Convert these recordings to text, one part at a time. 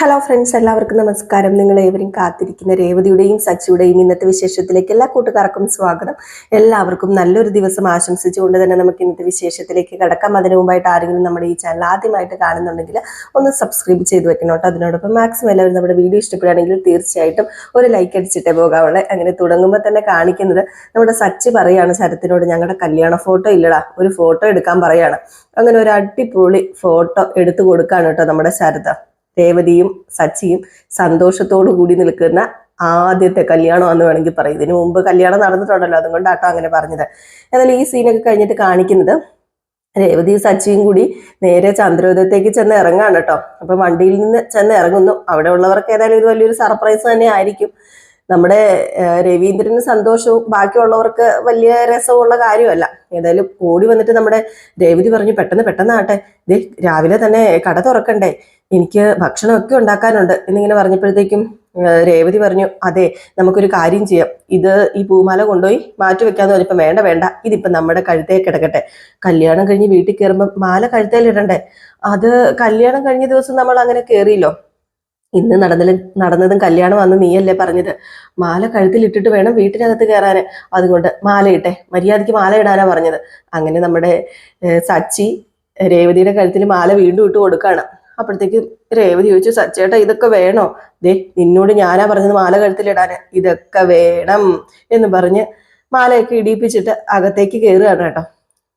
Hello friends എല്ലാവർക്കും നമസ്കാരം. നിങ്ങൾ ഏവരും കാത്തിരിക്കുന്ന രേവതിയുടെയും സച്ചിയുടെയും ഇന്നത്തെ വിശേഷത്തിലേക്ക് എല്ലാ കൂട്ടുകാർക്കും സ്വാഗതം. എല്ലാവർക്കും നല്ലൊരു ദിവസം ആശംസിച്ചുകൊണ്ട് തന്നെ നമുക്ക് ഇന്നത്തെ വിശേഷത്തിലേക്ക് കിടക്കാം. അതിനു മുമ്പായിട്ട് ആരെങ്കിലും നമ്മുടെ ഈ ചാനൽ ആദ്യമായിട്ട് കാണുന്നുണ്ടെങ്കിൽ ഒന്ന് സബ്സ്ക്രൈബ് ചെയ്ത് വെക്കണം കേട്ടോ. അതിനോടൊപ്പം മാക്സിമം എല്ലാവരും നമ്മുടെ വീഡിയോ ഇഷ്ടപ്പെടുകയാണെങ്കിൽ തീർച്ചയായിട്ടും ഒരു ലൈക്ക് അടിച്ചിട്ടേ പോകാവുള്ളേ. അങ്ങനെ തുടങ്ങുമ്പോൾ തന്നെ കാണിക്കുന്നത് നമ്മുടെ സച്ചി പറയാണ് ശരത്തിനോട് ഞങ്ങളുടെ കല്യാണ ഫോട്ടോ ഇല്ലടാ. ഒരു ഫോട്ടോ എടുക്കാൻ പറയാണ്. അങ്ങനെ ഒരു അടിപൊളി ഫോട്ടോ എടുത്തു കൊടുക്കാണ് കേട്ടോ നമ്മുടെ ശരത് രേവതിയും സച്ചിയും സന്തോഷത്തോടു കൂടി നിൽക്കുന്ന ആദ്യത്തെ കല്യാണമെന്ന് വേണമെങ്കിൽ പറയും. ഇതിനു മുമ്പ് കല്യാണം നടന്നിട്ടുണ്ടല്ലോ അതുകൊണ്ടാട്ടോ അങ്ങനെ പറഞ്ഞത്. എന്നാൽ ഈ സീനൊക്കെ കഴിഞ്ഞിട്ട് കാണിക്കുന്നത് രേവതിയും സച്ചിയും കൂടി നേരെ ചന്ദ്രോദയത്തേക്ക് ചെന്ന് ഇറങ്ങാണ് കേട്ടോ. അപ്പൊ വണ്ടിയിൽ നിന്ന് ചെന്ന് ഇറങ്ങുന്നു. അവിടെ ഉള്ളവർക്ക് ഏതായാലും ഇത് വലിയൊരു സർപ്രൈസ് തന്നെ ആയിരിക്കും. നമ്മുടെ രവീന്ദ്രന് സന്തോഷവും ബാക്കിയുള്ളവർക്ക് വലിയ രസമുള്ള കാര്യമല്ല. ഏതായാലും ഓടി വന്നിട്ട് നമ്മുടെ രേവതി പറഞ്ഞു പെട്ടെന്ന് പെട്ടെന്ന് ആട്ടെ. ദേ രാവിലെ തന്നെ കട തുറക്കണ്ടേ. എനിക്ക് ഭക്ഷണമൊക്കെ ഉണ്ടാക്കാനുണ്ട്. എന്നിങ്ങനെ പറഞ്ഞപ്പോഴത്തേക്കും രേവതി പറഞ്ഞു അതെ നമുക്കൊരു കാര്യം ചെയ്യാം. ഇത് ഈ പൂമാല കൊണ്ടുപോയി മാറ്റി വെക്കാന്ന് പറഞ്ഞപ്പോ വേണ്ട വേണ്ട. ഇതിപ്പം നമ്മുടെ കഴുത്തേ കിടക്കട്ടെ. കല്യാണം കഴിഞ്ഞ് വീട്ടിൽ കയറുമ്പോൾ മാല കഴുത്തേലിടണ്ടേ. അത് കല്യാണം കഴിഞ്ഞ ദിവസം നമ്മൾ അങ്ങനെ കയറിയല്ലോ. ഇന്ന് നടന്നതും നടന്നതും കല്യാണം അന്ന് നീയല്ലേ പറഞ്ഞത്? മാല കഴുത്തിൽ ഇട്ടിട്ട് വേണം വീട്ടിനകത്ത് കയറാന് അതുകൊണ്ട് മാല ഇട്ടെ മര്യാദയ്ക്ക് മാല ഇടാനാ പറഞ്ഞത്. അങ്ങനെ നമ്മുടെ സച്ചി രേവതിയുടെ കഴുത്തിൽ മാല വീണ്ടും ഇട്ട് കൊടുക്കാണ്. അപ്പോഴത്തേക്ക് രേവതി ചോദിച്ചു സച്ചേട്ടാ ഇതൊക്കെ വേണോ? ദേ നിന്നോട് ഞാനാ പറഞ്ഞത് മാല കഴുത്തിലിടാന്. ഇതൊക്കെ വേണം എന്ന് പറഞ്ഞ് മാലയൊക്കെ ഇടിയിപ്പിച്ചിട്ട് അകത്തേക്ക് കയറുകയാണ് കേട്ടോ.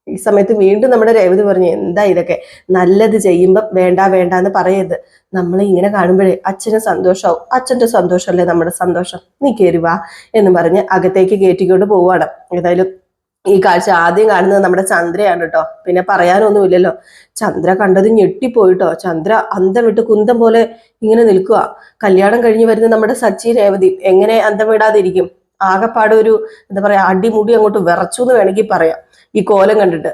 ഈ സമയത്ത് വീണ്ടും നമ്മുടെ രേവതി പറഞ്ഞു എന്താ ഇതൊക്കെ? നല്ലത് ചെയ്യുമ്പം വേണ്ട വേണ്ട എന്ന് പറയരുത്. നമ്മൾ ഇങ്ങനെ കാണുമ്പോഴേ അച്ഛന് സന്തോഷമാവും അച്ഛന്റെ സന്തോഷമല്ലേ നമ്മുടെ സന്തോഷം? നീ കയറി വാ എന്ന് പറഞ്ഞ് അകത്തേക്ക് കയറ്റിക്കൊണ്ട് പോവാണ് ഏതായാലും ഈ കാഴ്ച ആദ്യം കാണുന്നത് നമ്മുടെ ചന്ദ്രയാണ് കേട്ടോ. പിന്നെ പറയാനൊന്നുമില്ലല്ലോ. ചന്ദ്ര കണ്ടത് ഞെട്ടിപ്പോയിട്ടോ? ചന്ദ്ര അന്തം വിട്ട് കുന്തം പോലെ ഇങ്ങനെ നിൽക്കുക. കല്യാണം കഴിഞ്ഞ് വരുന്ന നമ്മുടെ സച്ചി രേവതി എങ്ങനെ അന്തം വിടാതിരിക്കും? ആകെപ്പാട് ഒരു എന്താ പറയാ അടിമുടി അങ്ങോട്ട് വിറച്ചു എന്ന് വേണമെങ്കിൽ പറയാം. ഈ കോലം കണ്ടിട്ട്.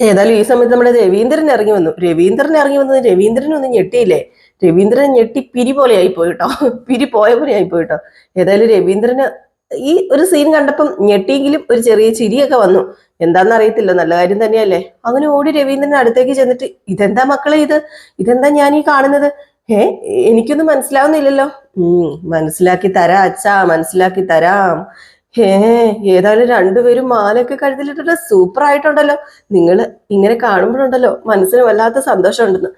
ഏതായാലും ഈ സമയത്ത് നമ്മുടെ രവീന്ദ്രൻ ഇറങ്ങി വന്നു. രവീന്ദ്രൻ ഇറങ്ങി വന്നത് രവീന്ദ്രനൊന്നും ഞെട്ടിയില്ലേ? രവീന്ദ്രൻ ഞെട്ടി പിരി പോലെ ആയി പോയിട്ടോ. പിരി പോയ പോലെ ആയി പോയിട്ടോ. ഏതായാലും രവീന്ദ്രന് ഈ ഒരു സീൻ കണ്ടപ്പം ഞെട്ടിയെങ്കിലും ഒരു ചെറിയ ചിരിയൊക്കെ വന്നു. എന്താണെന്ന് അറിയത്തില്ല. നല്ല കാര്യം തന്നെയല്ലേ. അങ്ങനെ ഓടി രവീന്ദ്രൻ അടുത്തേക്ക് ചെന്നിട്ട് ഇതെന്താ മക്കളെ ഇത്? ഇതെന്താ ഞാൻ ഈ കാണുന്നത്? ഏ എനിക്കൊന്നും മനസ്സിലാവുന്നില്ലല്ലോ. ഉം മനസ്സിലാക്കി തരാം അച്ഛാ മനസ്സിലാക്കി തരാം. ഹേ ഏതായാലും രണ്ടുപേരും മാലയൊക്കെ കഴുതിലിട്ടിട്ട് സൂപ്പർ ആയിട്ടുണ്ടല്ലോ. നിങ്ങൾ ഇങ്ങനെ കാണുമ്പോഴുണ്ടല്ലോ മനസ്സിന് വല്ലാത്ത സന്തോഷമുണ്ടെന്ന്.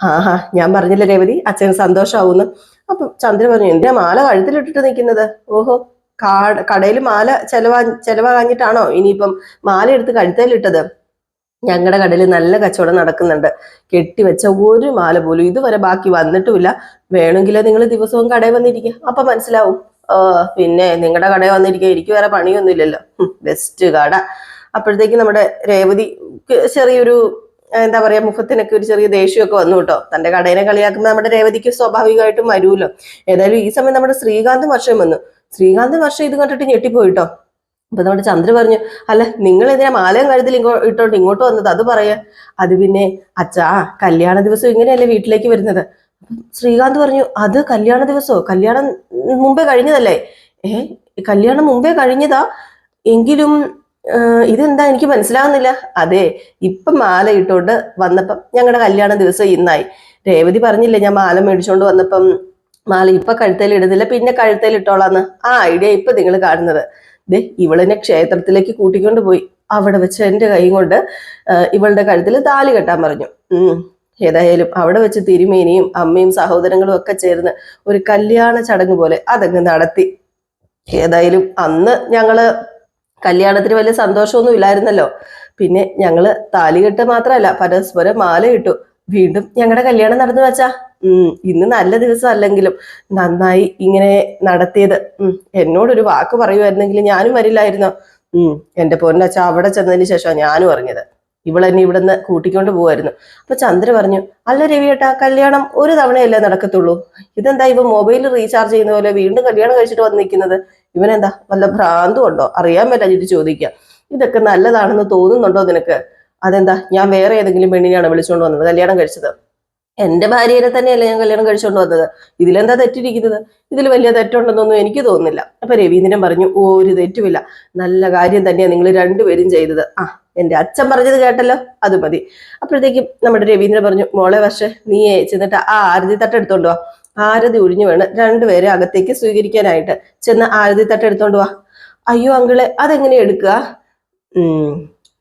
ആ ഹാ ഞാൻ പറഞ്ഞില്ല രേവതി അച്ഛന് സന്തോഷമാവുന്നു അപ്പൊ ചന്ദ്ര പറഞ്ഞു എന്തിനാ മാല കഴുത്തിലിട്ടിട്ട് നിൽക്കുന്നത്? ഓഹോ കാട് കടയിൽ മാല ചെലവാ ചെലവാകാഞ്ഞിട്ടാണോ ഇനിയിപ്പം മാല എടുത്ത് കഴുത്തേലിട്ടത്? ഞങ്ങളുടെ കടയിൽ നല്ല കച്ചവടം നടക്കുന്നുണ്ട്. കെട്ടിവെച്ച ഒരു മാല പോലും ഇതുവരെ ബാക്കി വന്നിട്ടുമില്ല. വേണമെങ്കിൽ നിങ്ങൾ ദിവസവും കടയിൽ വന്നിരിക്കുക. അപ്പൊ മനസ്സിലാവും. പിന്നെ നിങ്ങളുടെ കടയിൽ വന്നിരിക്കുക എനിക്ക് വേറെ പണിയൊന്നുമില്ലല്ലോ. ബെസ്റ്റ് കട. അപ്പോഴത്തേക്ക് നമ്മുടെ രേവതിക്ക് ചെറിയൊരു എന്താ പറയാ മുഖത്തിനൊക്കെ ഒരു ചെറിയ ദേഷ്യമൊക്കെ വന്നു കേട്ടോ. തന്റെ കടയിനെ കളിയാക്കുമ്പോൾ നമ്മുടെ രേവതിക്ക് സ്വാഭാവികമായിട്ടും വരുമല്ലോ. ഏതായാലും ഈ സമയം നമ്മുടെ ശ്രീകാന്ത് വർഷം വന്നു. ശ്രീകാന്ത് വർഷം ഇത് കണ്ടിട്ട് ഞെട്ടിപ്പോയിട്ടോ അപ്പൊ നമ്മുടെ ചന്ദ്ര പറഞ്ഞു അല്ല നിങ്ങൾ ഇതിനെ മാലയും കഴുത്തിൽ ഇങ്ങോ ഇട്ടോണ്ട് ഇങ്ങോട്ട് വന്നത്? അത് പറയാ. അത് പിന്നെ അച്ഛാ കല്യാണ ദിവസം ഇങ്ങനെയല്ലേ വീട്ടിലേക്ക് വരുന്നത്? ശ്രീകാന്ത് പറഞ്ഞു അത് കല്യാണ ദിവസോ? കല്യാണം മുമ്പേ കഴിഞ്ഞതല്ലേ? ഏ കല്യാണം മുമ്പേ കഴിഞ്ഞതാ? എങ്കിലും ഇതെന്താ എനിക്ക് മനസ്സിലാകുന്നില്ല. അതെ ഇപ്പം മാല ഇട്ടോണ്ട് വന്നപ്പം ഞങ്ങളുടെ കല്യാണ ദിവസം ഇന്നായി. രേവതി പറഞ്ഞില്ലേ ഞാൻ മാല മേടിച്ചോണ്ട് വന്നപ്പം മാല ഇപ്പൊ കഴുത്തേൽ ഇടുന്നില്ല പിന്നെ കഴുത്തേൽ ഇട്ടോളാന്ന്. ആ ഐഡിയ ഇപ്പൊ നിങ്ങൾ കാണുന്നത്. ദേ ഇവളെന്നെ ക്ഷേത്രത്തിലേക്ക് കൂട്ടിക്കൊണ്ട് പോയി. അവിടെ വെച്ച് എന്റെ കൈ കൊണ്ട് ഇവളുടെ കഴുത്തിൽ താലി കെട്ടാൻ പറഞ്ഞു. ഏതായാലും അവിടെ വെച്ച് തിരുമേനിയും അമ്മയും സഹോദരങ്ങളും ഒക്കെ ചേർന്ന് ഒരു കല്യാണ ചടങ്ങ് പോലെ അതങ്ങ് നടത്തി. ഏതായാലും അന്ന് ഞങ്ങൾ കല്യാണത്തിന് വലിയ സന്തോഷമൊന്നും ഇല്ലായിരുന്നല്ലോ. പിന്നെ ഞങ്ങൾ താലികെട്ട് മാത്രമല്ല പരസ്പരം മാല ഇട്ടു. വീണ്ടും ഞങ്ങളുടെ കല്യാണം നടന്നു വെച്ചാ ഉം ഇന്ന് നല്ല ദിവസം അല്ലെങ്കിലും നന്നായി ഇങ്ങനെ നടത്തിയത്. ഉം എന്നോടൊരു വാക്ക് പറയുമായിരുന്നെങ്കിൽ ഞാനും വരില്ലായിരുന്നോ? ഉം എന്റെ പൊന്നച്ച അവിടെ ചെന്നതിന് ശേഷമാണ് ഞാനും അറിഞ്ഞത് ഇവളെന്നെ ഇവിടുന്ന് കൂട്ടിക്കൊണ്ട് പോവായിരുന്നു. അപ്പൊ ചന്ദ്ര പറഞ്ഞു അല്ല രവിയേട്ടാ കല്യാണം ഒരു തവണയല്ലേ നടക്കത്തുള്ളൂ. ഇതെന്താ ഇവ മൊബൈൽ റീചാർജ് ചെയ്യുന്ന പോലെ വീണ്ടും കല്യാണം കഴിച്ചിട്ട് വന്നിരിക്കുന്നത് ഇവനെന്താ വല്ല ഭ്രാന്തും ഉണ്ടോ? അറിയാൻ പറ്റാഞ്ഞിട്ട് ചോദിക്കാം ഇതൊക്കെ നല്ലതാണെന്ന് തോന്നുന്നുണ്ടോ നിനക്ക്? അതെന്താ ഞാൻ വേറെ ഏതെങ്കിലും പെണ്ണിനെയാണ് വിളിച്ചുകൊണ്ട് വന്നത് കല്യാണം കഴിച്ചത്? എന്റെ ഭാര്യയെ തന്നെയല്ലേ ഞാൻ കല്യാണം കഴിച്ചുകൊണ്ട് വന്നത്? ഇതിലെന്താ തെറ്റിരിക്കുന്നത്? ഇതിൽ വലിയ തെറ്റുണ്ടെന്നൊന്നും എനിക്ക് തോന്നുന്നില്ല. അപ്പൊ രവീന്ദ്രൻ പറഞ്ഞു "ഓ, ഒരു തെറ്റുമില്ല. നല്ല കാര്യം തന്നെയാണ് നിങ്ങൾ രണ്ടുപേരും ചെയ്തത്. ആ എന്റെ അച്ഛൻ പറഞ്ഞത് കേട്ടല്ലോ അത് മതി. അപ്പോഴത്തേക്കും നമ്മുടെ രവീന്ദ്രൻ പറഞ്ഞു മോളെ പക്ഷെ നീ ചെന്നിട്ട് ആ ആരതി തട്ട് എടുത്തോണ്ട് വാ. ആരതി ഒഴിഞ്ഞു വേണം രണ്ടുപേരെ അകത്തേക്ക് സ്വീകരിക്കാനായിട്ട് ചെന്ന് ആരതി തട്ട് എടുത്തോണ്ട് വാ. അയ്യോ അങ്കിളെ അതെങ്ങനെ എടുക്കുക?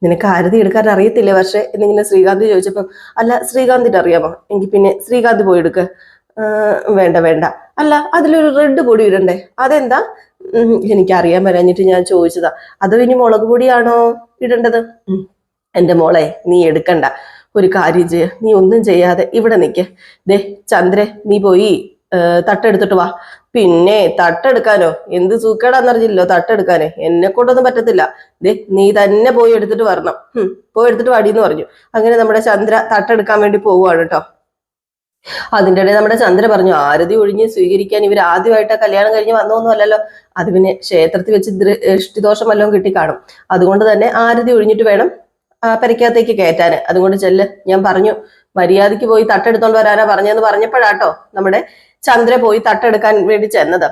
നിനക്ക് ആരതി എടുക്കാൻ അറിയത്തില്ലേ പക്ഷേ എന്നിങ്ങനെ ശ്രീകാന്ത് ചോദിച്ചപ്പം അല്ല ശ്രീകാന്തിന് അറിയാമോ? എങ്കിൽ പിന്നെ ശ്രീകാന്ത് പോയി എടുക്ക. വേണ്ട വേണ്ട. അല്ല അതിലൊരു റെഡ് പൊടി ഇടണ്ടേ? അതെന്താ? എനിക്കറിയാൻ വരാഞ്ഞിട്ട് ഞാൻ ചോദിച്ചതാ. അതോ ഇനി മുളക് പൊടിയാണോ ഇടേണ്ടത്? എന്റെ മോളെ നീ എടുക്കണ്ട. ഒരു കാര്യം ചെയ്യ. നീ ഒന്നും ചെയ്യാതെ ഇവിടെ നിൽക്ക് ദേ ചന്ദ്രെ നീ പോയി തട്ടെടുത്തിട്ട് വാ. പിന്നെ തട്ടെടുക്കാനോ? എന്ത് സൂക്കേടാന്നറിഞ്ഞില്ലോ തട്ടെടുക്കാനേ. എന്നെ കൊണ്ടൊന്നും പറ്റത്തില്ല. ദേ നീ തന്നെ പോയി എടുത്തിട്ട് വരണം. പോയി എടുത്തിട്ട് വടിയെന്ന് പറഞ്ഞു. അങ്ങനെ നമ്മുടെ ചന്ദ്ര തട്ടെടുക്കാൻ വേണ്ടി പോവുകയാണ് കേട്ടോ. അതിന്റെ ഇടയിൽ നമ്മുടെ ചന്ദ്ര പറഞ്ഞു ആരതി ഒഴിഞ്ഞ് സ്വീകരിക്കാൻ ഇവർ ആദ്യമായിട്ട് കല്യാണം കഴിഞ്ഞ് വന്നൊന്നും അല്ലല്ലോ അത് പിന്നെ ക്ഷേത്രത്തിൽ വെച്ച് ദൃഷ്ടിദോഷം വല്ലതും കിട്ടിക്കാണും അതുകൊണ്ട് തന്നെ ആരതി ഒഴിഞ്ഞിട്ട് വേണം ആ കയറ്റാൻ അതുകൊണ്ട് ചെല്ല് ഞാൻ പറഞ്ഞു മര്യാദയ്ക്ക് പോയി തട്ടെടുത്തോണ്ട് വരാനാ പറഞ്ഞെന്ന് പറഞ്ഞപ്പോഴാട്ടോ നമ്മുടെ ചന്ദ്ര പോയി തട്ടെടുക്കാൻ വേണ്ടി ചെന്നത്.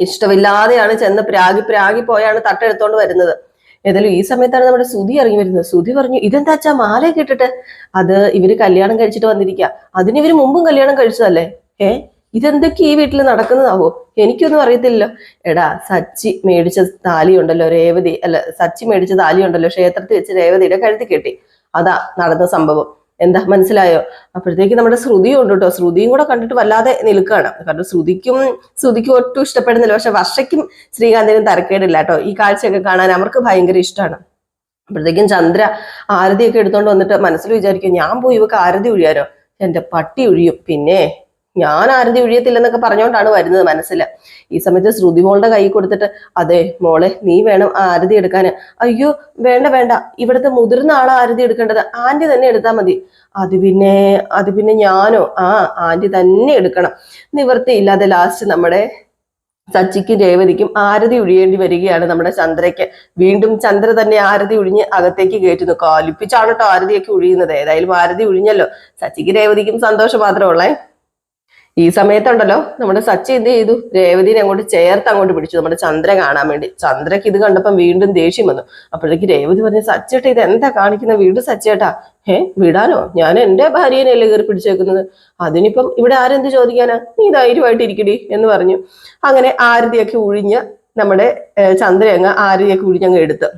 ഇഷ്ടമില്ലാതെയാണ് ചെന്ന് പ്രാഗി പ്രാഗി പോയാണ് തട്ടെടുത്തോണ്ട് വരുന്നത്. ഏതായാലും ഈ സമയത്താണ് നമ്മുടെ സുധി ഇറങ്ങി വരുന്നത്. സുധി പറഞ്ഞു ഇതെന്താ വെച്ചാ മാല കേട്ടിട്ട് അത് ഇവർ കല്യാണം കഴിച്ചിട്ട് വന്നിരിക്കുക അതിന് ഇവർ മുമ്പും കല്യാണം കഴിച്ചതല്ലേ? ഏ? ഇതെന്തൊക്കെ ഈ വീട്ടിൽ നടക്കുന്നതാവോ? എനിക്കൊന്നും അറിയത്തില്ലല്ലോ. എടാ സച്ചി മേടിച്ച താലി ഉണ്ടല്ലോ രേവതി. അല്ല സച്ചി മേടിച്ച താലി ഉണ്ടല്ലോ ക്ഷേത്രത്തിൽ വെച്ച് രേവതിയുടെ കഴുത്തി കെട്ടി. അതാ നടന്ന സംഭവം. എന്താ മനസ്സിലായോ? അപ്പോഴത്തേക്ക് നമ്മുടെ ശ്രുതിയും ഉണ്ട് കേട്ടോ. ശ്രുതിയും കൂടെ കണ്ടിട്ട് വല്ലാതെ നിൽക്കുകയാണ്. കാരണം ശ്രുതിക്കും ശ്രുതിക്കും ഒട്ടും ഇഷ്ടപ്പെടുന്നില്ല. പക്ഷെ വർഷയ്ക്കും ശ്രീകാന്തിനും തരക്കേടില്ല കേട്ടോ. ഈ കാഴ്ചയൊക്കെ കാണാൻ അവർക്ക് ഭയങ്കര ഇഷ്ടമാണ്. അപ്പോഴത്തേക്കും ചന്ദ്ര ആരതിയൊക്കെ എടുത്തോണ്ട് വന്നിട്ട് മനസ്സിൽ വിചാരിക്കും ഞാൻ പോയി ഇവക്ക് ആരതി ഒഴിയാരോ എന്റെ പട്ടി ഒഴിയും. പിന്നെ ഞാൻ ആരതി ഒഴിയത്തില്ലെന്നൊക്കെ പറഞ്ഞുകൊണ്ടാണ് വരുന്നത് മനസ്സിൽ ഈ സമയത്ത് ശ്രുതി മോളുടെ കൈ കൊടുത്തിട്ട് അതെ മോളെ നീ വേണം ആരതി എടുക്കാൻ അയ്യോ വേണ്ട വേണ്ട. ഇവിടുത്തെ മുതിർന്ന ആളാ ആരതി എടുക്കേണ്ടത്. ആന്റി തന്നെ എടുത്താൽ മതി. അത് പിന്നെ അത് പിന്നെ ഞാനോ? ആ ആന്റി തന്നെ എടുക്കണം. നിവൃത്തിയില്ലാതെ ലാസ്റ്റ് നമ്മുടെ സച്ചിക്കും രേവതിക്കും ആരതി ഒഴിയേണ്ടി വരികയാണ് നമ്മുടെ ചന്ദ്രയ്ക്ക്. വീണ്ടും ചന്ദ്ര തന്നെ ആരതി ഒഴിഞ്ഞ് അകത്തേക്ക് കയറ്റുന്നു. കാലിപ്പിച്ചാണ് കേട്ടോ ആരതിയൊക്കെ ഒഴിയുന്നത്. ഏതായാലും ആരതി ഒഴിഞ്ഞല്ലോ. സച്ചിക്ക് രേവതിക്കും സന്തോഷം മാത്രമേ ഉള്ളേ. ഈ സമയത്തുണ്ടല്ലോ നമ്മുടെ സച്ചി എന്ത് ചെയ്തു? രേവതിനെ അങ്ങോട്ട് ചേർത്ത് അങ്ങോട്ട് പിടിച്ചു. നമ്മുടെ ചന്ദ്ര കാണാൻ വേണ്ടി. ചന്ദ്രക്ക് ഇത് കണ്ടപ്പം വീണ്ടും ദേഷ്യം വന്നു. അപ്പോഴേക്ക് രേവതി പറഞ്ഞു സച്ചേട്ടാ ഇത് എന്താ കാണിക്കുന്ന വീട് സച്ചേട്ടാ? ഏ വിടാനോ? ഞാൻ എന്റെ ഭാര്യനെയല്ലേ കയറി പിടിച്ചേക്കുന്നത്? അതിനിപ്പം ഇവിടെ ആരെന്ത് ചോദിക്കാനാ? നീ ധൈര്യമായിട്ട് ഇരിക്കടി എന്ന് പറഞ്ഞു. അങ്ങനെ ആരതിയൊക്കെ ഉഴിഞ്ഞ് നമ്മുടെ ചന്ദ്ര ചന്ദ്രയങ്ങ് ആരതിയൊക്കെ ഉഴിഞ്ഞങ്ങ് എടുത്ത്.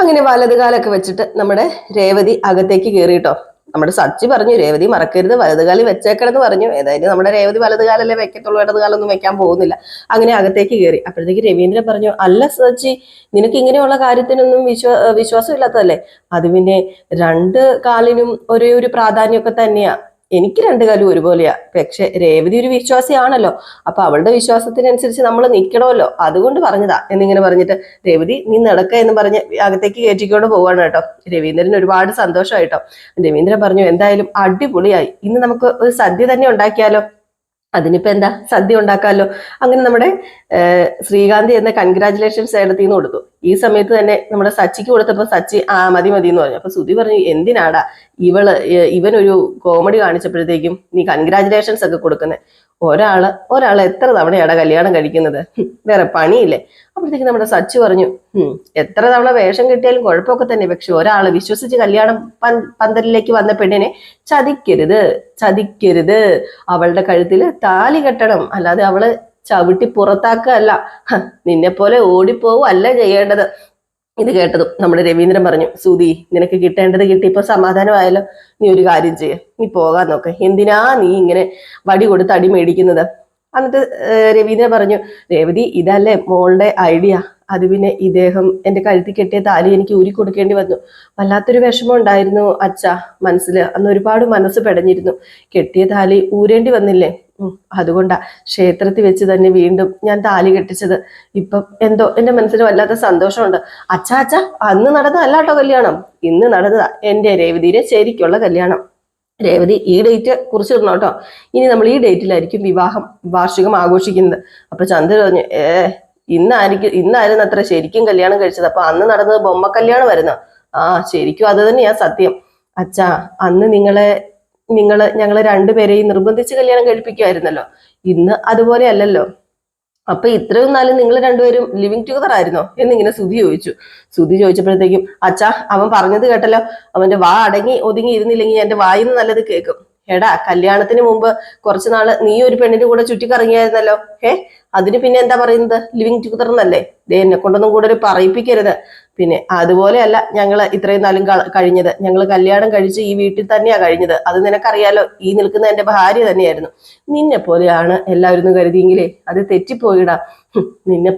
അങ്ങനെ വലതുകാലൊക്കെ വെച്ചിട്ട് നമ്മുടെ രേവതി അകത്തേക്ക് കയറിയിട്ടോ നമ്മുടെ സച്ചി പറഞ്ഞു രേവതി മറക്കരുത് വലതുകാലി വെച്ചേക്കണമെന്ന് പറഞ്ഞു. ഏതായാലും നമ്മുടെ രേവതി വലതുകാലല്ലേ വെക്കത്തുള്ളൂ ഇടതുകാലൊന്നും വെക്കാൻ പോകുന്നില്ല. അങ്ങനെ അകത്തേക്ക് കയറി. അപ്പോഴത്തേക്ക് രവീന്ദ്രൻ പറഞ്ഞു അല്ല സച്ചി നിനക്ക് ഇങ്ങനെയുള്ള കാര്യത്തിനൊന്നും വിശ്വാ വിശ്വാസം ഇല്ലാത്തതല്ലേ അത് പിന്നെ രണ്ട് കാലിനും ഒരേ ഒരു പ്രാധാന്യമൊക്കെ തന്നെയാ. എനിക്ക് രണ്ടു കാലും ഒരുപോലെയാ. പക്ഷെ രേവതി ഒരു വിശ്വാസിയാണല്ലോ. അപ്പൊ അവളുടെ വിശ്വാസത്തിനനുസരിച്ച് നമ്മൾ നിൽക്കണമല്ലോ. അതുകൊണ്ട് പറഞ്ഞതാ. എന്നിങ്ങനെ പറഞ്ഞിട്ട് രേവതി നീ നടക്ക എന്ന് പറഞ്ഞ് അകത്തേക്ക് കയറ്റിക്കൊണ്ട് പോവാണ് കേട്ടോ. രവീന്ദ്രൻ ഒരുപാട് സന്തോഷമായിട്ടോ. രവീന്ദ്രൻ പറഞ്ഞു എന്തായാലും അടിപൊളിയായി. ഇന്ന് നമുക്ക് ഒരു സദ്യ തന്നെ ഉണ്ടാക്കിയാലോ? അതിനിപ്പോ എന്താ? സദ്യ ഉണ്ടാക്കാമല്ലോ അങ്ങനെ നമ്മുടെ ശ്രീകാന്തി എന്ന കൺഗ്രാചുലേഷൻസ് ഏടത്തിൽ നിന്ന് കൊടുത്തു. ഈ സമയത്ത് തന്നെ നമ്മുടെ സച്ചിക്ക് കൊടുത്തപ്പോൾ സച്ചി ആ മതി മതി എന്ന് പറഞ്ഞു. അപ്പൊ സുധി പറഞ്ഞു എന്തിനാടാ? ഇവൾ ഇവനൊരു കോമഡി കാണിച്ചപ്പോഴത്തേക്കും നീ കൺഗ്രാചുലേഷൻസ് ഒക്കെ കൊടുക്കുന്നത് ഒരാൾ ഒരാൾ എത്ര തവണയാണ് കല്യാണം കഴിക്കുന്നത്? വേറെ പണിയില്ലേ? അപ്പോഴത്തേക്ക് നമ്മുടെ സച്ചു പറഞ്ഞു എത്ര തവണ വേഷം കിട്ടിയാലും കുഴപ്പമൊക്കെ തന്നെ. പക്ഷെ ഒരാൾ വിശ്വസിച്ച് കല്യാണം പന്തലിലേക്ക് വന്ന പെണ്ണിനെ ചതിക്കരുത് ചതിക്കരുത്. അവളുടെ കഴുത്തിൽ താലി കെട്ടണം. അല്ലാതെ അവൾ ചവിട്ടി പുറത്താക്കുക അല്ല നിന്നെ പോലെ ഓടിപ്പോവും അല്ല ചെയ്യേണ്ടത്. ഇത് കേട്ടതും നമ്മുടെ രവീന്ദ്രൻ പറഞ്ഞു സൂതി നിനക്ക് കിട്ടേണ്ടത് കിട്ടി. ഇപ്പൊ സമാധാനമായാലോ നീ ഒരു കാര്യം ചെയ്യ. നീ പോകാൻ നോക്ക്. എന്തിനാ നീ ഇങ്ങനെ വടി കൊടുത്ത് അടി മേടിക്കുന്നത്? എന്നിട്ട് രവീന്ദ്രൻ പറഞ്ഞു രേവതി ഇതല്ലേ മോളുടെ ഐഡിയ. അത് പിന്നെ ഇദ്ദേഹം എന്റെ കഴുത്തി കെട്ടിയ താലി എനിക്ക് ഊരി കൊടുക്കേണ്ടി വന്നു. വല്ലാത്തൊരു വിഷമം ഉണ്ടായിരുന്നു അച്ഛ മനസ്സിൽ അന്ന് ഒരുപാട് മനസ്സ് പെടഞ്ഞിരുന്നു. കെട്ടിയ താലി ഊരേണ്ടി വന്നില്ലേ? അതുകൊണ്ടാ ക്ഷേത്രത്തിൽ വെച്ച് തന്നെ വീണ്ടും ഞാൻ താലി കെട്ടിച്ചത്. ഇപ്പം എന്തോ എന്റെ മനസ്സിന് വല്ലാത്ത സന്തോഷമുണ്ട്. അച്ഛാ അച്ഛാ അന്ന് നടന്നതല്ല കേട്ടോ കല്യാണം. ഇന്ന് നടന്നതാ എന്റെ രേവതിയുടെ ശരിക്കുള്ള കല്യാണം. രേവതി ഈ ഡേറ്റ് കുറിച്ചിടണം കേട്ടോ. ഇനി നമ്മൾ ഈ ഡേറ്റിലായിരിക്കും വിവാഹം വാർഷികം ആഘോഷിക്കുന്നത്. അപ്പൊ ചന്ദ്ര പറഞ്ഞു ഏ ഇന്നായിരിക്കും ഇന്നായിരുന്നു അത്ര ശരിക്കും കല്യാണം കഴിച്ചത്. അപ്പൊ അന്ന് നടന്നത് ബൊമ്മ കല്യാണം വരുന്ന ആ ശരിക്കും അത് തന്നെയാ സത്യം. അച്ഛാ അന്ന് നിങ്ങളെ നിങ്ങൾ ഞങ്ങളെ രണ്ടുപേരെയും നിർബന്ധിച്ച് കല്യാണം കഴിപ്പിക്കുമായിരുന്നല്ലോ ഇന്ന് അതുപോലെ അല്ലല്ലോ. അപ്പൊ ഇത്രയും നാളും നിങ്ങൾ രണ്ടുപേരും ലിവിങ് ടുഗദർ ആയിരുന്നോ? എന്നിങ്ങനെ സുധി ചോദിച്ചു. സുധി ചോദിച്ചപ്പോഴത്തേക്കും അച്ഛാ അവൻ പറഞ്ഞത് കേട്ടല്ലോ. അവന്റെ വാ അടങ്ങി ഒതുങ്ങി ഇരുന്നില്ലെങ്കിൽ എന്റെ വായിന്ന് നല്ലത് കേൾക്കും. എടാ കല്യാണത്തിന് മുമ്പ് കുറച്ചു നാൾ നീ ഒരു പെണ്ണിന്റെ കൂടെ ചുറ്റിക്കറങ്ങിയായിരുന്നല്ലോ. ഏ അതിന് പിന്നെ എന്താ പറയുന്നത്? ലിവിങ് ടുഗദർ എന്നല്ലേ? ദേ എന്നെ കൊണ്ടൊന്നും കൂടെ ഒരു പറയിപ്പിക്കരുത്. പിന്നെ അതുപോലെയല്ല ഞങ്ങൾ ഇത്രയും നാളും കഴിഞ്ഞത്. ഞങ്ങൾ കല്യാണം കഴിച്ച് ഈ വീട്ടിൽ തന്നെയാണ് കഴിഞ്ഞത്. അത് നിനക്കറിയാലോ ഈ നിൽക്കുന്ന എന്റെ ഭാര്യ തന്നെയായിരുന്നു. നിന്നെ പോലെയാണ് എല്ലാവരും കരുതിയെങ്കിലേ അത് തെറ്റിപ്പോയിടാ. ഹും,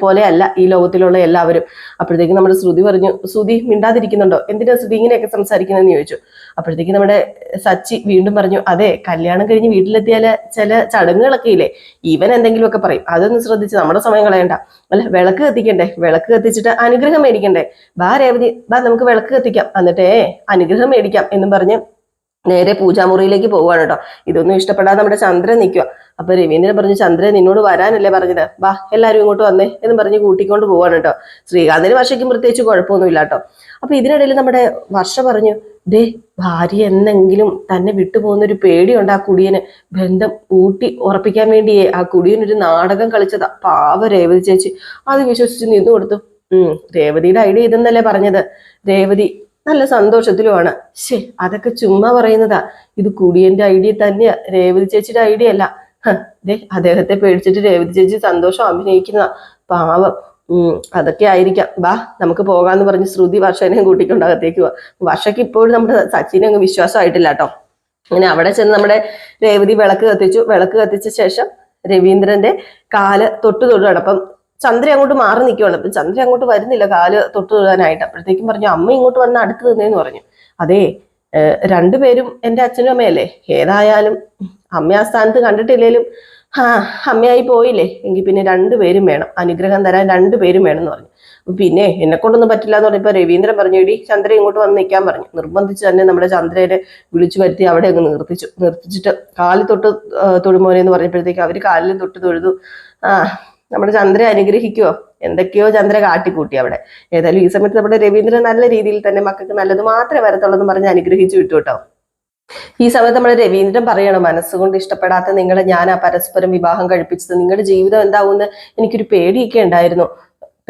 പോലെ അല്ല ഈ ലോകത്തിലുള്ള എല്ലാവരും. അപ്പോഴത്തേക്കും നമ്മുടെ ശ്രുതി പറഞ്ഞു ശ്രുതി മിണ്ടാതിരിക്കുന്നുണ്ടോ? എന്തിനാ ശ്രുതി ഇങ്ങനെയൊക്കെ സംസാരിക്കുന്നതെന്ന് ചോദിച്ചു. അപ്പോഴത്തേക്കും നമ്മുടെ സച്ചി വീണ്ടും പറഞ്ഞു അതെ കല്യാണം കഴിഞ്ഞ് വീട്ടിലെത്തിയാൽ ചില ചടങ്ങുകളൊക്കെ ഇല്ലേ? ഇവൻ എന്തെങ്കിലുമൊക്കെ പറയും. അതൊന്നും ശ്രദ്ധിച്ച് നമ്മുടെ സമയം കളയണ്ട. അല്ല വിളക്ക് കത്തിക്കണ്ടേ? വിളക്ക് കത്തിച്ചിട്ട് അനുഗ്രഹം മേടിക്കണ്ടേ? ബാ രേവതി ബാ നമുക്ക് വിളക്ക് കത്തിക്കാം. എന്നിട്ടേ അനുഗ്രഹം മേടിക്കാം എന്നും പറഞ്ഞ് നേരെ പൂജാമുറിയിലേക്ക് പോവാണ് കേട്ടോ. ഇതൊന്നും ഇഷ്ടപ്പെടാതെ നമ്മുടെ ചന്ദ്രൻ നിൽക്കുക അപ്പൊ രവീന്ദ്രൻ പറഞ്ഞു ചന്ദ്രൻ നിന്നോട് വരാനല്ലേ പറഞ്ഞത്? വാ എല്ലാവരും ഇങ്ങോട്ട് വന്നേ എന്ന് പറഞ്ഞ് കൂട്ടിക്കൊണ്ട് പോവാണ് കേട്ടോ. ശ്രീകാന്തിന് വർഷയ്ക്കും പ്രത്യേകിച്ച് കുഴപ്പമൊന്നുമില്ല കേട്ടോ. അപ്പൊ ഇതിനിടയിൽ നമ്മുടെ വർഷ പറഞ്ഞു ദേ ഭാര്യ എന്നെങ്കിലും തന്നെ വിട്ടുപോകുന്ന ഒരു പേടിയുണ്ട് ആ കുടിയന്. ബന്ധം ഊട്ടി ഉറപ്പിക്കാൻ വേണ്ടിയേ ആ കുടിയനൊരു നാടകം കളിച്ചതാ. പാവ രേവതി ചേച്ചി. അത് വിശ്വസിച്ച് നിന്നു കൊടുത്തു. ഉം രേവതിയുടെ ഐഡിയ ഇതെന്നല്ലേ പറഞ്ഞത്? രേവതി നല്ല സന്തോഷത്തിലുമാണ്. ശേ അതൊക്കെ ചുമ്മാ പറയുന്നതാ. ഇത് കുടിയന്റെ ഐഡിയ തന്നെയാ. രേവതി ചേച്ചിയുടെ ഐഡിയ അല്ല. അദ്ദേഹത്തെ പേടിച്ചിട്ട് രേവതി ചേച്ചി സന്തോഷം അഭിനയിക്കുന്ന പാവം. ഉം അതൊക്കെ ആയിരിക്കാം. ബാ നമുക്ക് പോകാന്ന് പറഞ്ഞ് ശ്രുതി വർഷനെയും കൂട്ടിക്കൊണ്ട് അകത്തേക്ക് പോവാ. വർഷയ്ക്ക് ഇപ്പോഴും നമ്മുടെ സച്ചിനെ അങ്ങ് വിശ്വാസമായിട്ടില്ല കേട്ടോ. അങ്ങനെ അവിടെ ചെന്ന് നമ്മുടെ രേവതി വിളക്ക് കത്തിച്ചു. വിളക്ക് കത്തിച്ച ശേഷം രവീന്ദ്രന്റെ കാൽ തൊട്ടു തൊടുകയാണ് അപ്പം ചന്ദ്ര അങ്ങോട്ട് മാറി നിൽക്കുവാണ് അപ്പം ചന്ദ്ര അങ്ങോട്ട് വരുന്നില്ല കാൽ തൊട്ട് തൊടാനായിട്ട്. അപ്പോഴത്തേക്കും പറഞ്ഞു അമ്മ ഇങ്ങോട്ട് വന്ന് അടുത്ത് നിന്നേന്ന് പറഞ്ഞു. അതേ രണ്ടുപേരും എന്റെ അച്ഛനും അമ്മയല്ലേ? ഏതായാലും അമ്മ ആ സ്ഥാനത്ത് കണ്ടിട്ടില്ലേലും ആ അമ്മയായി പോയില്ലേ? എങ്കിൽ പിന്നെ രണ്ടുപേരും വേണം. അനുഗ്രഹം തരാൻ രണ്ടുപേരും വേണം എന്ന് പറഞ്ഞു. പിന്നെ എന്നെ കൊണ്ടൊന്നും പറ്റില്ല എന്ന് പറഞ്ഞപ്പോ രവീന്ദ്രൻ പറഞ്ഞു ഇടി ചന്ദ്ര ഇങ്ങോട്ട് വന്ന് നിൽക്കാൻ പറഞ്ഞു. നിർബന്ധിച്ച് തന്നെ നമ്മുടെ ചന്ദ്രനെ വിളിച്ചു വരുത്തി അവിടെ അങ്ങ് നിർത്തിച്ചു. നിർത്തിച്ചിട്ട് കാലിൽ തൊട്ട് തൊഴുമോനെ എന്ന് പറഞ്ഞപ്പോഴത്തേക്ക് അവർ കാലിൽ തൊട്ട് തൊഴുതു. ആ നമ്മുടെ ചന്ദ്ര അനുഗ്രഹിക്കുവോ? എന്തൊക്കെയോ ചന്ദ്ര കാട്ടിക്കൂട്ടി അവിടെ. ഏതായാലും ഈ സമയത്ത് നമ്മുടെ രവീന്ദ്രൻ നല്ല രീതിയിൽ തന്നെ മക്കൾക്ക് നല്ലത് മാത്രമേ വരത്തുള്ളൂ എന്ന് പറഞ്ഞ് അനുഗ്രഹിച്ചു വിട്ടു കേട്ടോ. ഈ സമയത്ത് നമ്മൾ രവീന്ദ്രൻ പറയണം മനസ്സുകൊണ്ട് ഇഷ്ടപ്പെടാത്ത നിങ്ങളെ ഞാൻ ആ പരസ്പരം വിവാഹം കഴിപ്പിച്ചത്. നിങ്ങളുടെ ജീവിതം എന്താവും എന്താവുമെന്ന് എനിക്കൊരു പേടിയൊക്കെ ഉണ്ടായിരുന്നു.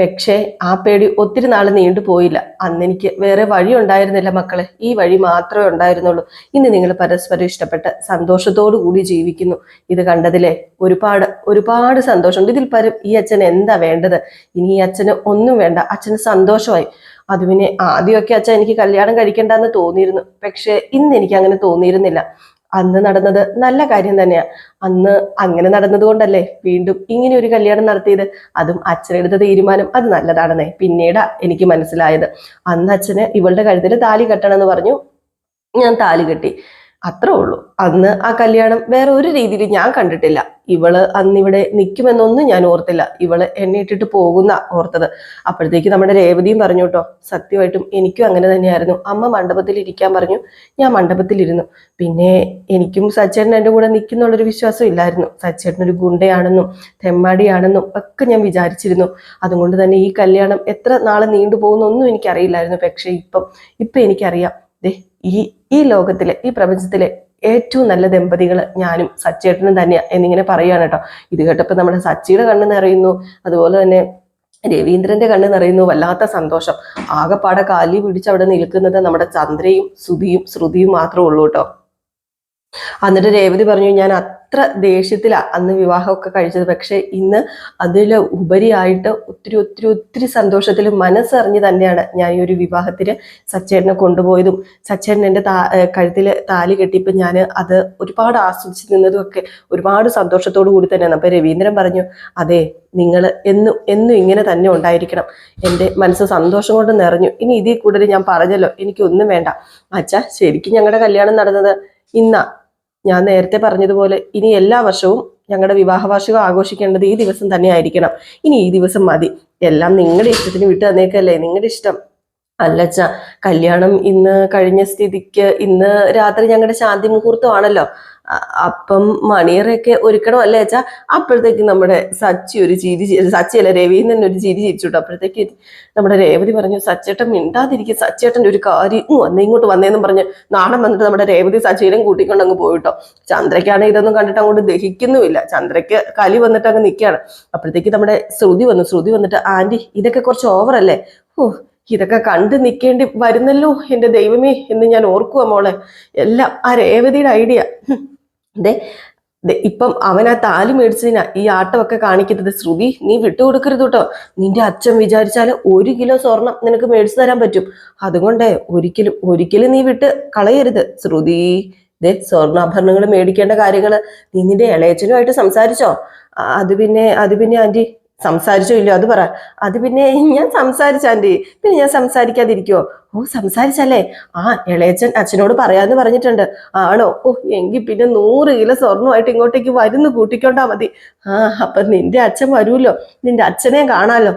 പക്ഷേ ആ പേടി ഒത്തിരി നാൾ നീണ്ടു പോയില്ല. അന്ന് എനിക്ക് വേറെ വഴി ഉണ്ടായിരുന്നില്ല മക്കളെ. ഈ വഴി മാത്രമേ ഉണ്ടായിരുന്നുള്ളൂ. ഇന്ന് നിങ്ങൾ പരസ്പരം ഇഷ്ടപ്പെട്ട് സന്തോഷത്തോടു കൂടി ജീവിക്കുന്നു. ഇത് കണ്ടതിലെ ഒരുപാട് ഒരുപാട് സന്തോഷമുണ്ട്. ഇതിൽ പരം ഈ അച്ഛൻ എന്താ വേണ്ടത്? ഇനി ഈ അച്ഛന് ഒന്നും വേണ്ട. അച്ഛന് സന്തോഷമായി. അത് പിന്നെ ആദ്യമൊക്കെ അച്ഛൻ എനിക്ക് കല്യാണം കഴിക്കേണ്ടെന്ന് തോന്നിയിരുന്നു. പക്ഷേ ഇന്ന് എനിക്ക് അങ്ങനെ തോന്നിയിരുന്നില്ല. അന്ന് നടന്നത് നല്ല കാര്യം തന്നെയാ. അന്ന് അങ്ങനെ നടന്നത് കൊണ്ടല്ലേ വീണ്ടും ഇങ്ങനെ ഒരു കല്യാണം നടത്തിയത്? അതും അച്ഛനെടുത്ത തീരുമാനം അത് നല്ലതാണെന്നേ പിന്നീട് എനിക്ക് മനസ്സിലായത്. അന്ന് അച്ഛന് ഇവളുടെ കഴുത്തിൽ താലി കെട്ടണമെന്ന് പറഞ്ഞു. ഞാൻ താലി കെട്ടി. അത്രേ ഉള്ളൂ. അന്ന് ആ കല്യാണം വേറെ ഒരു രീതിയിൽ ഞാൻ കണ്ടിട്ടില്ല. ഇവൾ അന്ന് ഇവിടെ നിൽക്കുമെന്നൊന്നും ഞാൻ ഓർത്തില്ല. ഇവൾ എന്നെ ഇട്ടിട്ട് പോകുന്ന ഓർത്തത്. അപ്പോഴത്തേക്ക് നമ്മുടെ രേവതിയും പറഞ്ഞു കേട്ടോ സത്യമായിട്ടും എനിക്കും അങ്ങനെ തന്നെയായിരുന്നു. അമ്മ മണ്ഡപത്തിൽ ഇരിക്കാൻ പറഞ്ഞു. ഞാൻ മണ്ഡപത്തിലിരുന്നു. പിന്നെ എനിക്കും സച്ചേട്ടൻ എന്റെ കൂടെ നിൽക്കുന്നുള്ളൊരു വിശ്വാസം ഇല്ലായിരുന്നു. സച്ചേട്ടൻ ഒരു ഗുണ്ടയാണെന്നും തെമ്മാടിയാണെന്നും ഒക്കെ ഞാൻ വിചാരിച്ചിരുന്നു. അതുകൊണ്ട് തന്നെ ഈ കല്യാണം എത്ര നാളെ നീണ്ടുപോകുന്നൊന്നും എനിക്കറിയില്ലായിരുന്നു. പക്ഷേ ഇപ്പം ഇപ്പം എനിക്കറിയാം. ഈ ഈ ലോകത്തിലെ ഈ പ്രപഞ്ചത്തിലെ ഏറ്റവും നല്ല ദമ്പതികൾ ഞാനും സച്ചേട്ടനും തന്നെയാണ് എന്നിങ്ങനെ പറയുകയാണ് കേട്ടോ. ഇത് കേട്ടപ്പോൾ നമ്മുടെ സച്ചിയുടെ കണ്ണ് നിറയുന്നു അതുപോലെ തന്നെ രവീന്ദ്രന്റെ കണ്ണ് നിറയുന്നു വല്ലാത്ത സന്തോഷം. ആകെപ്പാടെ കാലി പിടിച്ച് അവിടെ നിൽക്കുന്നത് നമ്മുടെ ചന്ദ്രയും ശ്രുതിയും ശ്രുതിയും മാത്രമേ ഉള്ളൂ കേട്ടോ. എന്നിട്ട് രേവതി പറഞ്ഞു ഞാൻ അത്ര ദേഷ്യത്തിലാണ് അന്ന് വിവാഹമൊക്കെ കഴിച്ചത്. പക്ഷേ ഇന്ന് അതിൽ ഉപരിയായിട്ട് ഒത്തിരി ഒത്തിരി ഒത്തിരി സന്തോഷത്തിൽ മനസ്സറിഞ്ഞ് തന്നെയാണ് ഞാൻ ഈ ഒരു വിവാഹത്തിന് സച്ചേട്ടനെ കൊണ്ടുപോയതും സച്ചേട്ടൻ എന്റെ താ കഴുത്തിൽ താലി കെട്ടിയപ്പോൾ ഞാൻ അത് ഒരുപാട് ആസ്വദിച്ച് നിന്നതും ഒക്കെ ഒരുപാട് സന്തോഷത്തോടു കൂടി തന്നെയാണ്. അപ്പോൾ രവീന്ദ്രൻ പറഞ്ഞു അതെ നിങ്ങൾ എന്നും എന്നും ഇങ്ങനെ തന്നെ ഉണ്ടായിരിക്കണം. എന്റെ മനസ്സ് സന്തോഷം കൊണ്ട് നിറഞ്ഞു. ഇനി ഇതിൽ കൂടുതൽ ഞാൻ പറഞ്ഞല്ലോ എനിക്കൊന്നും വേണ്ട. അച്ഛാ ശരിക്കും ഞങ്ങളുടെ കല്യാണം നടന്നത് ഇന്നാ. ഞാൻ നേരത്തെ പറഞ്ഞതുപോലെ ഇനി എല്ലാ വർഷവും ഞങ്ങളുടെ വിവാഹ വാർഷികം ആഘോഷിക്കേണ്ടത് ഈ ദിവസം തന്നെ ആയിരിക്കണം. ഇനി ഈ ദിവസം മതി. എല്ലാം നിങ്ങളുടെ ഇഷ്ടത്തിന് വിട്ടു തന്നേക്കല്ലേ? നിങ്ങളുടെ ഇഷ്ടം. അല്ലച്ച കല്യാണം ഇന്ന് കഴിഞ്ഞ സ്ഥിതിക്ക് ഇന്ന് രാത്രി ഞങ്ങളുടെ ശാന്തി മുഹൂർത്തമാണല്ലോ അപ്പം മണിയറയൊക്കെ ഒരുക്കണം അല്ലേ വെച്ചാൽ അപ്പോഴത്തേക്ക് നമ്മുടെ സച്ചി ഒരു ചിരി സച്ചി അല്ല രവീന്ദ്രൻ ഒരു ചിരി ചിരിച്ചുട്ടോ. അപ്പോഴത്തേക്ക് നമ്മുടെ രേവതി പറഞ്ഞു സച്ചേട്ടൻ മിണ്ടാതിരിക്കും സച്ചേട്ടന്റെ ഒരു കാര്യം വന്നേ ഇങ്ങോട്ട് വന്നേന്നും പറഞ്ഞ് നാണം വന്നിട്ട് നമ്മുടെ രേവതി സച്ചിയിലും കൂട്ടിക്കൊണ്ട് അങ്ങ് പോയിട്ടോ. ചന്ദ്രയ്ക്കാണെങ്കിൽ ഇതൊന്നും കണ്ടിട്ട് അങ്ങോട്ട് ദഹിക്കുന്നുമില്ല. ചന്ദ്രക്ക് കലി വന്നിട്ട് അങ്ങ് നിൽക്കുകയാണ് അപ്പോഴത്തേക്ക് നമ്മുടെ ശ്രുതി വന്നു. ശ്രുതി വന്നിട്ട് ആന്റി ഇതൊക്കെ കുറച്ച് ഓവറല്ലേ? ഓ ഇതൊക്കെ കണ്ടു നിൽക്കേണ്ടി വരുന്നല്ലോ എന്റെ ദൈവമേ എന്ന് ഞാൻ ഓർക്കുക മോളെ. എല്ലാം ആ രേവതിയുടെ ഐഡിയ. ദേ ഇപ്പം അവൻ ആ താലി മേടിച്ചതിനാ ഈ ആട്ടമൊക്കെ കാണിക്കുന്നത്. ശ്രുതി നീ വിട്ടുകൊടുക്കരുത് കേട്ടോ. നിന്റെ അച്ഛൻ വിചാരിച്ചാൽ ഒരു കിലോ സ്വർണം നിനക്ക് മേടിച്ചു തരാൻ പറ്റും. അതുകൊണ്ട് ഒരിക്കലും ഒരിക്കലും നീ വിട്ട് കളയരുത് ശ്രുതി. ദേ സ്വർണാഭരണങ്ങൾ മേടിക്കേണ്ട കാര്യങ്ങൾ നീ നിന്റെ ഇളയച്ചനുമായിട്ട് സംസാരിച്ചോ? അത് പിന്നെ അത് പിന്നെ ആന്റി സംസാരിച്ചോ ഇല്ലയോ? അത് പറ. അത് പിന്നെ ഞാൻ സംസാരിച്ചാന്റെ പിന്നെ ഞാൻ സംസാരിക്കാതിരിക്കുവോ? ഓ സംസാരിച്ചല്ലേ? ആ ഇളയച്ചൻ അച്ഛനോട് പറയാന്ന് പറഞ്ഞിട്ടുണ്ട്. ആണോ? ഓ എങ്കിൽ പിന്നെ നൂറ് കിലോ സ്വർണമായിട്ട് ഇങ്ങോട്ടേക്ക് വരുന്ന് കൂട്ടിക്കൊണ്ടാ മതി. ആ അപ്പൊ നിന്റെ അച്ഛൻ വരൂല്ലോ നിന്റെ അച്ഛനെ കാണാലോ.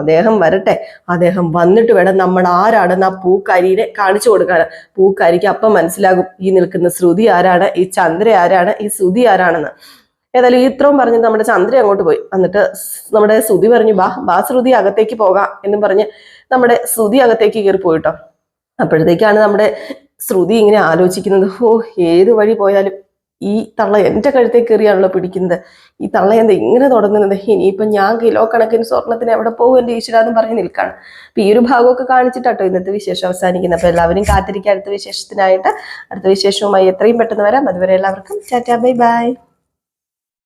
അദ്ദേഹം വരട്ടെ. അദ്ദേഹം വന്നിട്ട് വേണം നമ്മൾ ആരാണെന്ന് ആ പൂക്കാരിനെ കാണിച്ചു കൊടുക്കാൻ. പൂക്കാരിക്ക് അപ്പം മനസ്സിലാകും ഈ നിൽക്കുന്ന ശ്രുതി ആരാണ്? ഈ ചന്ദ്ര ആരാണ്? ഈ ശ്രുതി ആരാണെന്ന്. ഏതായാലും ഈത്രവും പറഞ്ഞ് നമ്മുടെ ചന്ദ്ര അങ്ങോട്ട് പോയി. എന്നിട്ട് നമ്മുടെ ശ്രുതി പറഞ്ഞു ബാ ബാ ശ്രുതി അകത്തേക്ക് പോകാം എന്നും പറഞ്ഞ് നമ്മുടെ ശ്രുതി അകത്തേക്ക് കയറി പോയിട്ടോ. അപ്പോഴത്തേക്കാണ് നമ്മുടെ ശ്രുതി ഇങ്ങനെ ആലോചിക്കുന്നത് ഓ ഏത് വഴി പോയാലും ഈ തള്ള എന്റെ കഴുത്തേക്ക് കയറിയാണല്ലോ പിടിക്കുന്നത്. ഈ തള്ള എന്താ ഇങ്ങനെ തുടങ്ങുന്നത്? ഇനിയിപ്പം ഞാൻ കിലോ കണക്കിന് സ്വർണത്തിന് എവിടെ പോകും എന്റെ ഈശ്വര പറഞ്ഞ് നിൽക്കാണ്. അപ്പൊ ഈ ഒരു ഭാഗമൊക്കെ കാണിച്ചിട്ടാട്ടോ ഇന്നത്തെ വിശേഷം അവസാനിക്കുന്നത്. അപ്പൊ എല്ലാവരും കാത്തിരിക്കുക. അടുത്ത വിശേഷത്തിനായിട്ട് അടുത്ത വിശേഷവുമായി എത്രയും പെട്ടെന്ന് വരാം. അതുവരെ എല്ലാവർക്കും ടാറ്റാ ബൈ ബൈ.